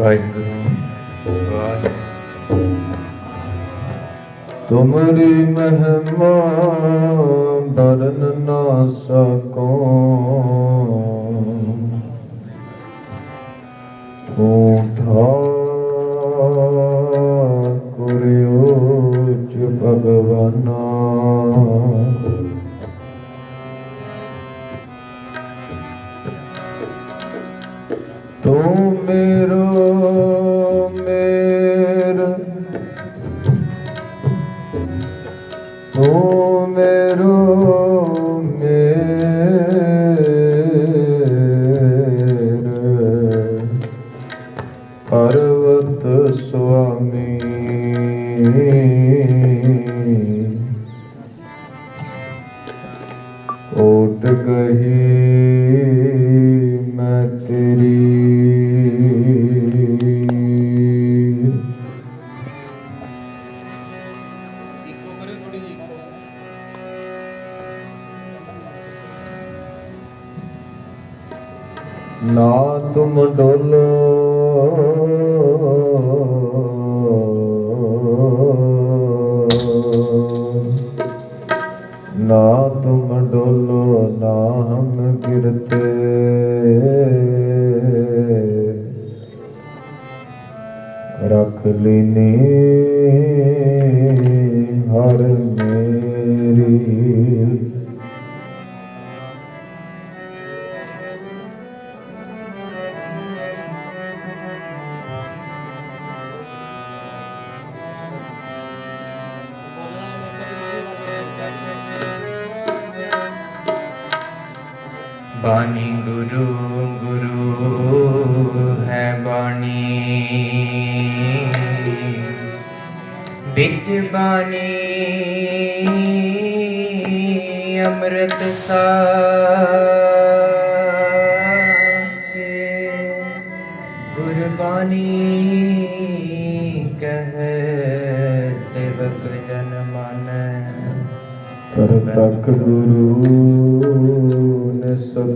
ਵਾਹਿਗੁਰੂ। ਵਾਹਿਗੁਰੂ ਤੁਮਰੀ ਮਹਿਮਾ ਬਰਨ ਨਾ ਸਕੋ। ਤੂੰ ਠਾਕੁਰ ਉਚ ਭਗਵਾਨਾ। ਤੂੰ ਮੇਰੋ ਮੇਰੋ ਤੁਮ ਬਾਣੀ ਗੁਰੂ ਗੁਰੂ ਹੈ ਬਾਣੀ। ਵਿੱਚ ਬਾਣੀ ਅੰਮ੍ਰਿਤ ਸਾਚੇ ਗੁਰਬਾਣੀ ਕਹੈ ਸੇਵਕ ਜਨ ਮਾਨੈ। ਕਰ ਗੁਰੂ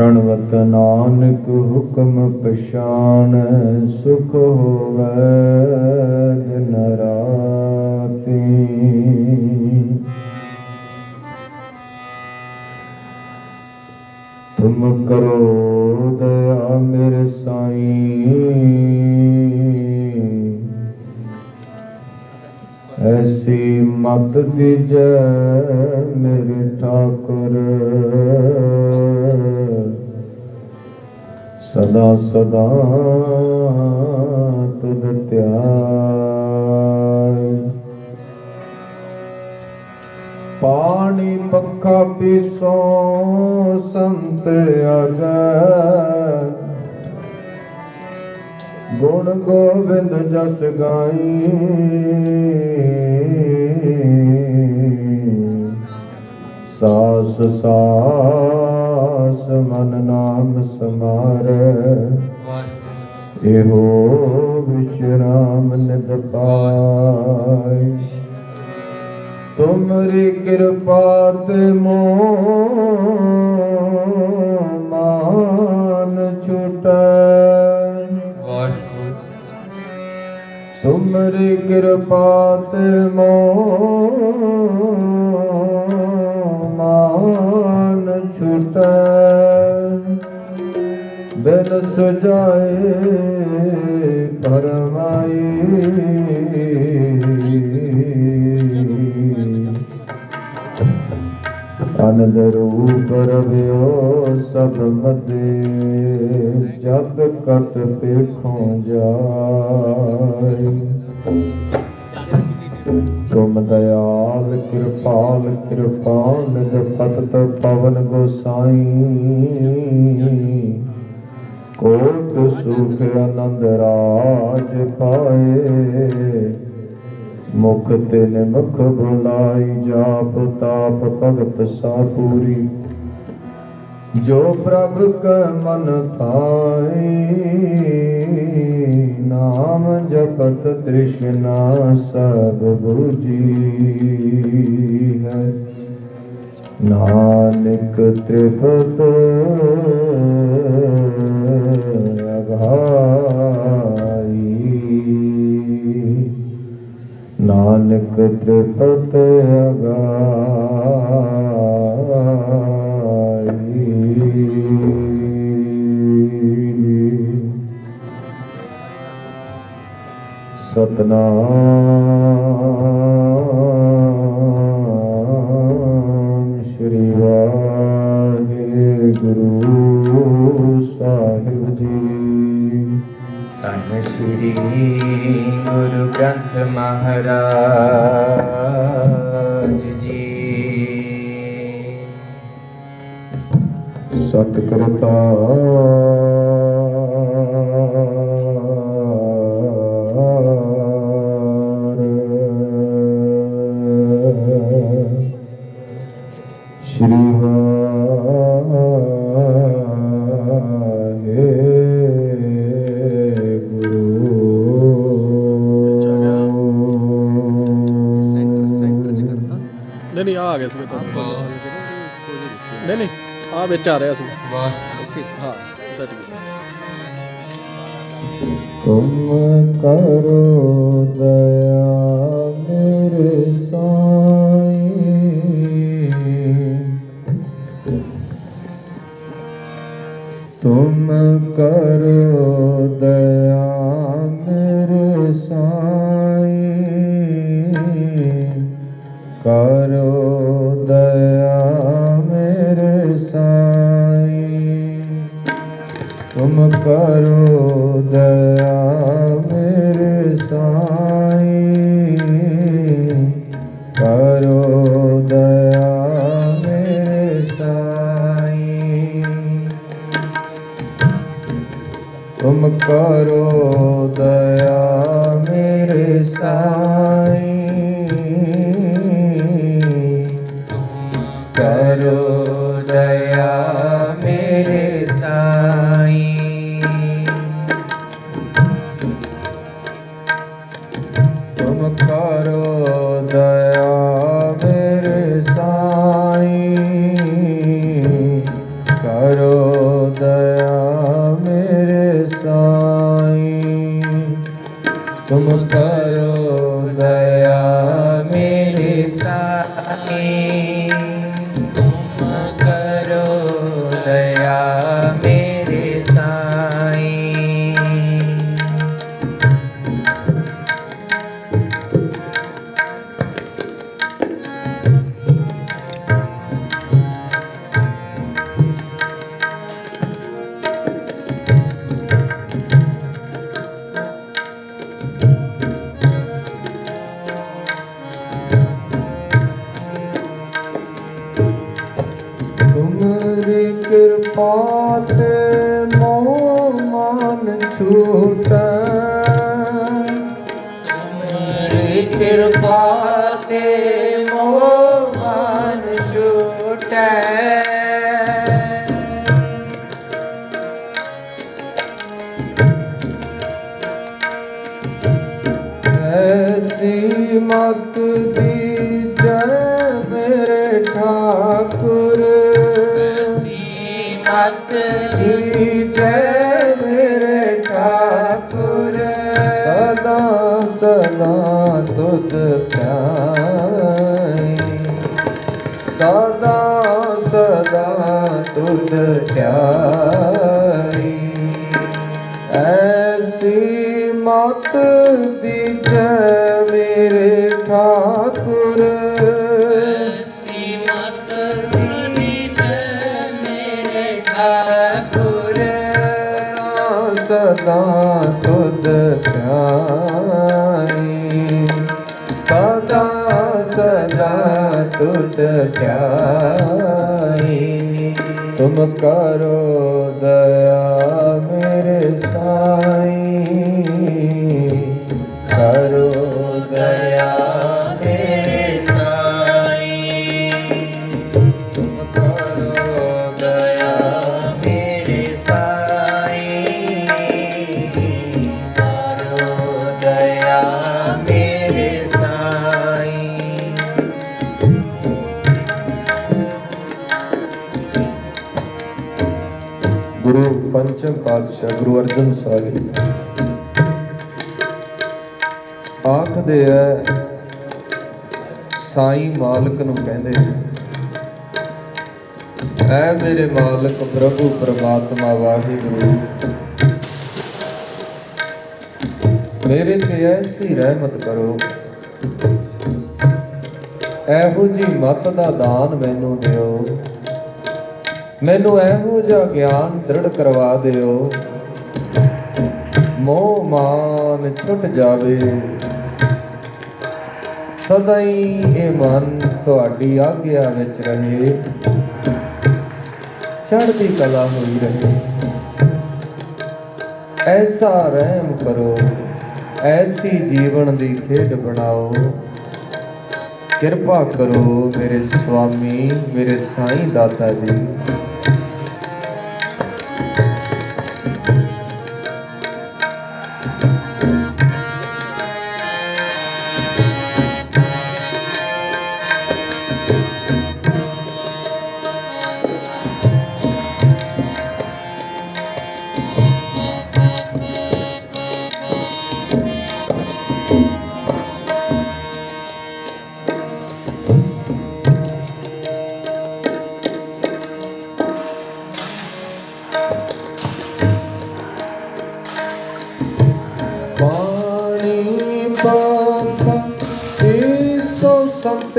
ਰਣਵਤ ਨਾਨਕ ਹੁਕਮ ਪਛਾਨ ਸੁਖ ਹੋਵੇ ਦਿਨ ਰਾਤੀ। ਤੁਮ ਕਰੋ ਦਇਆ ਮੇਰੇ ਸਾਈਂ। ਐਸੀ ਮਤ ਦੀਜੈ ਮੇਰੇ ਠਾਕੁਰ। ਸਦਾ ਸਦਾ ਤੁਧ ਧਿਆਇ ਪਾਣੀ ਪੱਖਾ ਪੀਸੋ, ਸੰਤ ਆਗੈ ਗੁਣ ਗੋਬਿੰਦ ਜਸ ਗਾਈ। ਸਾਸ ਸਾਸ ਮਨ ਨਾਮ ਸਮਾਰੈ ਇਹੋ ਵਿਚਰਾਮ ਨਿਦ ਪਾਈ ਤੁਮਰੀ ਕਿਰਪਾ ਤੇ ਮੋਹ ਮਾਨ ਛੁਟੈ। ਵਾਹਿਗੁਰੂ। ਤੁਮਰੀ ਕਿਰਪਾ ਤੇ ਮੋਹ ਮਾਨ ਛੁਟੈ। ਬਿਨ ਸਜਾਏ ਪਰਮਾਈ। ਅਨੰਦ ਰੂਪ ਰਵਿਓ ਸਭ ਮਤੇ ਜਦ ਕਟ ਪੇਖੋਂ ਜਾਈ ਤੁਮ ਦਇਆਲ ਕਿਰਪਾਲ ਕਿਰਪਾਨ ਜਪਤ ਪਵਨ ਗੋਸਾਈ। ਕੋਟ ਸੁਖ ਆਨੰਦ ਰਾਜ ਖਾਏ ਮੁਖ ਤੇ ਨਿਮਖ ਬੁਲਾਈ, ਜਾਪ ਤਾਪ ਭਗਤ ਸਾਪੂਰੀ ਜੋ ਪ੍ਰਭ ਕੈ ਮਨ ਪਾਈ ਨਾਮ ਜਪਤ ਤ੍ਰਿਸ਼ਨਾ ਸਭ 부ਜੀ ਹੈ। ਨਾਨਕ ਤ੍ਰਿਪਤ ਅਗਾਈ ਨਾਨਕ ਤ੍ਰਿਪਤ ਅਗਾਈ। ਸਤਨਾਮ। ਧੰਨ ਸ੍ਰੀ ਗੁਰੂ ਗ੍ਰੰਥ ਮਹਾਰਾਜ ਜੀ ਸਤ ਕਰਤਾ ਸ਼੍ਰੀ ਵਿੱਚ ਆ ਰਿਹਾ ਸੀ। ਵਾਹ। ਓਕੇ ਹਾਂ ਸੈਟ ਕੀਤਾ। ਤੁਮ ਕਰੋ ਦਇਆ। ਕਰੋ ਦਇਆ ਛੂਟੈ ਐਸੀ ਮਤ ਦੀ ਜੈ ਮੇਰੇ ਠਾਕੁਰ। ਮਤ ਦੀ ਜੈ ਮੇਰੇ ਠਾਕੁਰ। ਸਦਾ ਸਦਾ ਤੁਧ ਪਿਆਈ ਸਦਾ ਤੁਧ ਪਿਆਈ ਐਸੀ ਮਤ ਦੀਜੈ ਮੇਰੇ ਠਾਕੁਰ ਮਤ ਦੀ ਜੈ ਮੇਰੇ ਠਾਕੁਰ ਸਦਾ तुम करो दया मेरे साईं करो दया मेरे साईं तुम करो ਪੰਚਮ ਪਾਤਸ਼ਾਹ ਗੁਰੂ ਅਰਜਨ ਸਾਹਿਬ ਆਖਦੇ ਐ ਸਾਈਂ ਮਾਲਕ ਨੂੰ ਕਹਿੰਦੇ ਐ ਮੇਰੇ ਮਾਲਕ ਪ੍ਰਭੂ ਪ੍ਰਮਾਤਮਾ ਵਾਹਿਗੁਰੂ, ਮੇਰੇ ਤੇ ਐਸੀ ਰਹਿਮਤ ਕਰੋ। ਇਹੋ ਜੀ ਮਤ ਦਾ ਦਾਨ ਮੈਨੂੰ ਦਿਓ ਮੈਨੂੰ ਇਹੋ ਜਿਹਾ ਗਿਆਨ ਦ੍ਰਿੜ ਕਰਵਾ ਦਿਓ। ਮੋਹ ਮਾਨ ਛੁੱਟ ਜਾਵੇ। ਸਦਾ ਹੀ ਇਹ ਮਨ ਤੁਹਾਡੀ ਆਗਿਆ ਵਿੱਚ ਰਹੇ। ਚੜ੍ਹਦੀ ਕਲਾ ਹੋਈ ਰਹੇ। ਐਸਾ ਰਹਿਮ ਕਰੋ, ਐਸੀ ਜੀਵਨ ਦੀ ਖੇਡ ਬਣਾਓ। ਕਿਰਪਾ ਕਰੋ ਮੇਰੇ ਸੁਆਮੀ ਮੇਰੇ ਸਾਈਂ ਦਾਤਾ ਜੀ। ਪਾਤਾ ਈਸੋ ਸੰਤ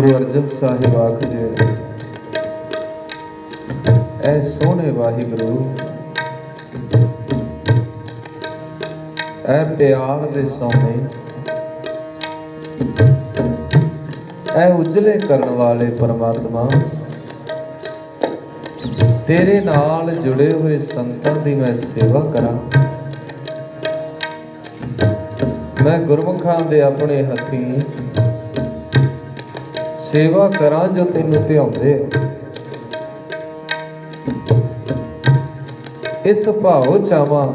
ਗੁਰੂ ਅਰਜਨ ਸਾਹਿਬ ਆਖਦੇ ਐ ਸੋਹਣੇ ਵਾਹਿਗੁਰੂ, ਐ ਪਿਆਰ ਦੇ ਸੋਹਣੇ, ਐ ਉਜਲੇ ਕਰਨ ਵਾਲੇ ਪਰਮਾਤਮਾ, ਤੇਰੇ ਨਾਲ ਜੁੜੇ ਹੋਏ ਸੰਤਾਂ ਦੀ ਮੈਂ ਸੇਵਾ ਕਰਾਂ। ਮੈਂ ਗੁਰਮੁਖਾਂ ਦੇ ਆਪਣੇ ਹੱਥੀਂ ਸੇਵਾ ਕਰਾਂ ਜੋ ਤੈਨੂੰ ਧਿਆਉਂਦੇ ਆ। ਇਸ ਭਾਉ ਚਾਵਾਂ,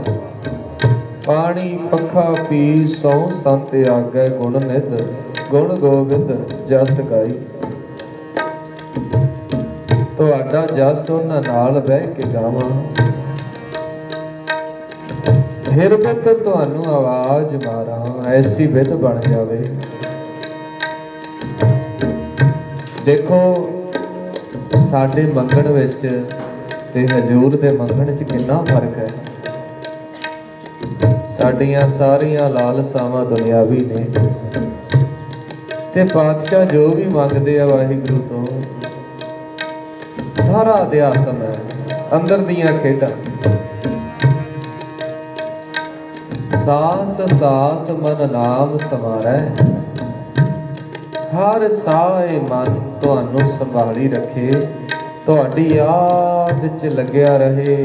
ਪਾਣੀ, ਪੱਖਾ ਪੀ ਸੌ ਸੰਤ ਆਗੇ, ਗੁਣ ਨਿਧ, ਗੁਣ ਗੋਬਿੰਦ, ਜਸ ਗਾਈ। ਤੁਹਾਡਾ ਜਸ ਉਹਨਾਂ ਨਾਲ ਬਹਿ ਕੇ ਗਾਵਾਂ। ਫਿਰ ਤੁਹਾਨੂੰ ਆਵਾਜ਼ ਮਾਰਾਂ, ਐਸੀ ਬਿਤ ਬਣ ਜਾਵੇ। ਦੇਖੋ, ਸਾਡੇ ਮੰਗਣ ਵਿੱਚ ਤੇ ਹਜੂਰ ਦੇ ਮੰਗਣ 'ਚ ਕਿੰਨਾ ਫ਼ਰਕ ਹੈ। ਸਾਡੀਆਂ ਸਾਰੀਆਂ ਲਾਲਸਾਵਾਂ ਦੁਨਿਆਵੀ ਨੇ। ਤੇ ਪਾਤਸ਼ਾਹ ਜੋ ਵੀ ਮੰਗਦੇ ਆ ਵਾਹਿਗੁਰੂ ਤੋਂ, ਸਾਰਾ ਅਧਿਆਤਮ ਹੈ, ਅੰਦਰ ਦੀਆਂ ਖੇਡਾਂ। ਸਾਸ ਸਾਸ ਮਨ ਨਾਮ ਸਮਾਰੈ। ਹਰ ਸਾਏ ਮਨ ਤੁਹਾਨੂੰ ਸੰਭਾਲੀ ਰੱਖੇ, ਤੁਹਾਡੀ ਯਾਦ ਚ ਲੱਗਿਆ ਰਹੇ।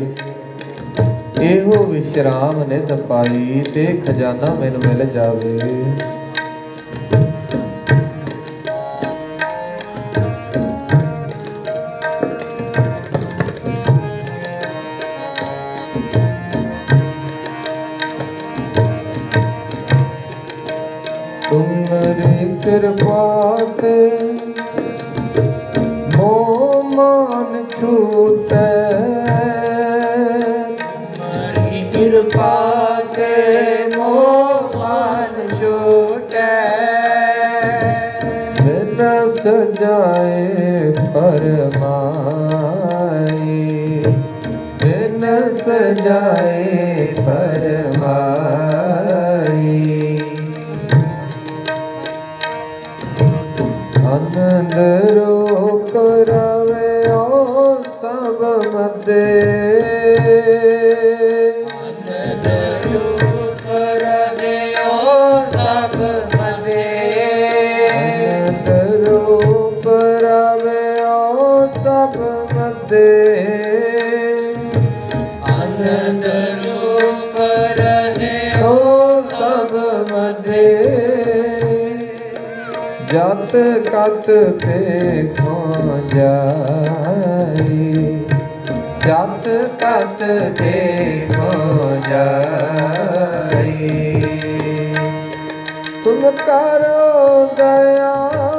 ਇਹੋ ਵਿਸ਼ਰਾਮ ਨੇ ਪਾਈ ਤੇ ਖਜ਼ਾਨਾ ਮੈਨੂੰ ਮਿਲ ਜਾਵੇ। ਸਜਾਏ ਬਿਨ ਸਜਾਏ ਪਰਮਾਈ ਆਨੰਦ ਰੂਪ ਰਵੇ ਓ ਸਭ ਮਤੇ ਸਭ ਮਦੇ ਜਤ ਕਤ ਦੇਖੋ ਖੋ ਜਾਈ ਜਤ ਕਤ ਤੇ ਖੋ ਜਾਈ ਤੁਮ ਕਰੋ ਦਇਆ।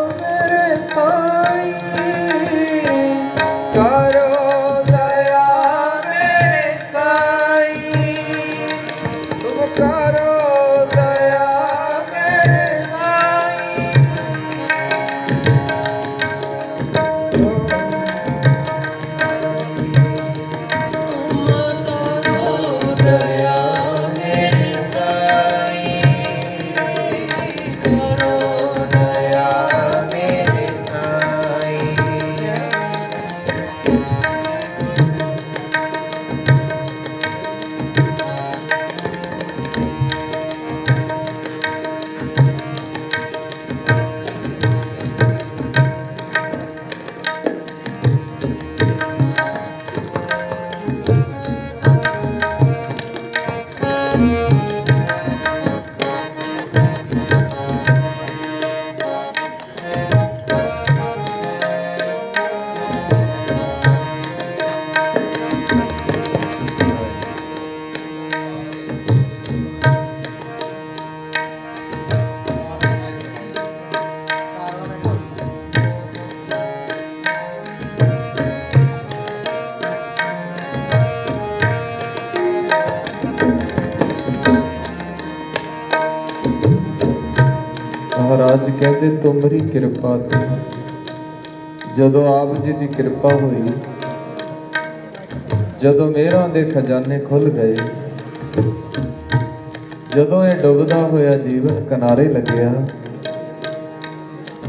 ਤੁਮਰੀ ਕਿਰਪਾ ਤੇ। ਜਦੋਂ ਆਪ ਜੀ ਦੀ ਕਿਰਪਾ ਹੋਈ, ਜਦੋਂ ਮੇਰਾਂ ਦੇ ਖਜ਼ਾਨੇ ਖੁੱਲ ਗਏ, ਜਦੋਂ ਇਹ ਡੁੱਬਦਾ ਹੋਇਆ ਜੀਵਨ ਕਿਨਾਰੇ ਲੱਗਿਆ,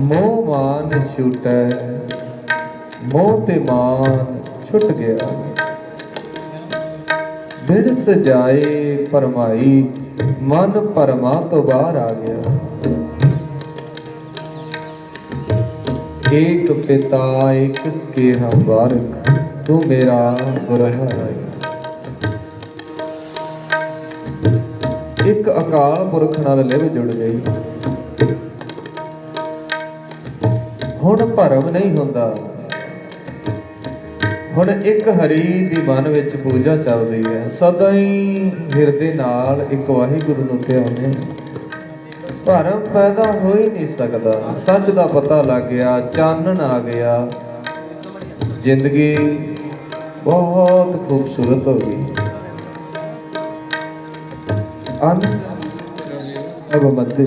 ਮੋਹ ਮਾਨ ਛੁਟੈ, ਮੋਹ ਤੇ ਮਾਨ ਛੁੱਟ ਗਿਆ। ਬਿਨ ਸਜਾਏ ਪਰਮਾਈ ਮਨ ਪਰਮਾ ਤੋਂ ਬਾਹਰ ਆ ਗਿਆ। ਏਕ ਪਿਤਾ ਏਕਸ ਕੇ ਹਮਾਰਕ ਤੂੰ ਮੇਰਾ ਗੁਰਹਾਈ ਇੱਕ ਅਕਾਲ ਪੁਰਖ ਨਾਲ ਲਿਵ ਜੁੜ ਗਈ। ਹੁਣ ਭਰਮ ਨਹੀਂ ਹੁੰਦਾ। ਹੁਣ ਇੱਕ ਹਰੀ ਦੀ ਮਨ ਵਿੱਚ ਪੂਜਾ ਚੱਲਦੀ ਹੈ। ਸਦਾ ਹੀ ਹਿਰਦੇ ਨਾਲ ਇੱਕ ਵਾਹਿਗੁਰੂ ਨੂੰ ਆਉਂਦੇ ਹਾਂ। ਭਰਮ ਪੈਦਾ ਹੋ ਹੀ ਨਹੀਂ ਸਕਦਾ। ਸੱਚ ਦਾ ਪਤਾ ਲੱਗ ਗਿਆ, ਚਾਨਣ ਆ ਗਿਆ। ਜ਼ਿੰਦਗੀ ਬਹੁਤ ਖੂਬਸੂਰਤ ਹੋ ਗਈ। ਆਨੰਦ ਸਭ ਮੱਤੇ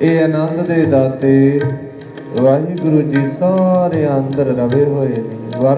ਇਹ ਆਨੰਦ ਦੇ ਦਾਤੇ ਵਾਹਿਗੁਰੂ ਜੀ ਸਾਰੇ ਅੰਦਰ ਰਵੇ ਹੋਏ ਨੇ। ਵਰ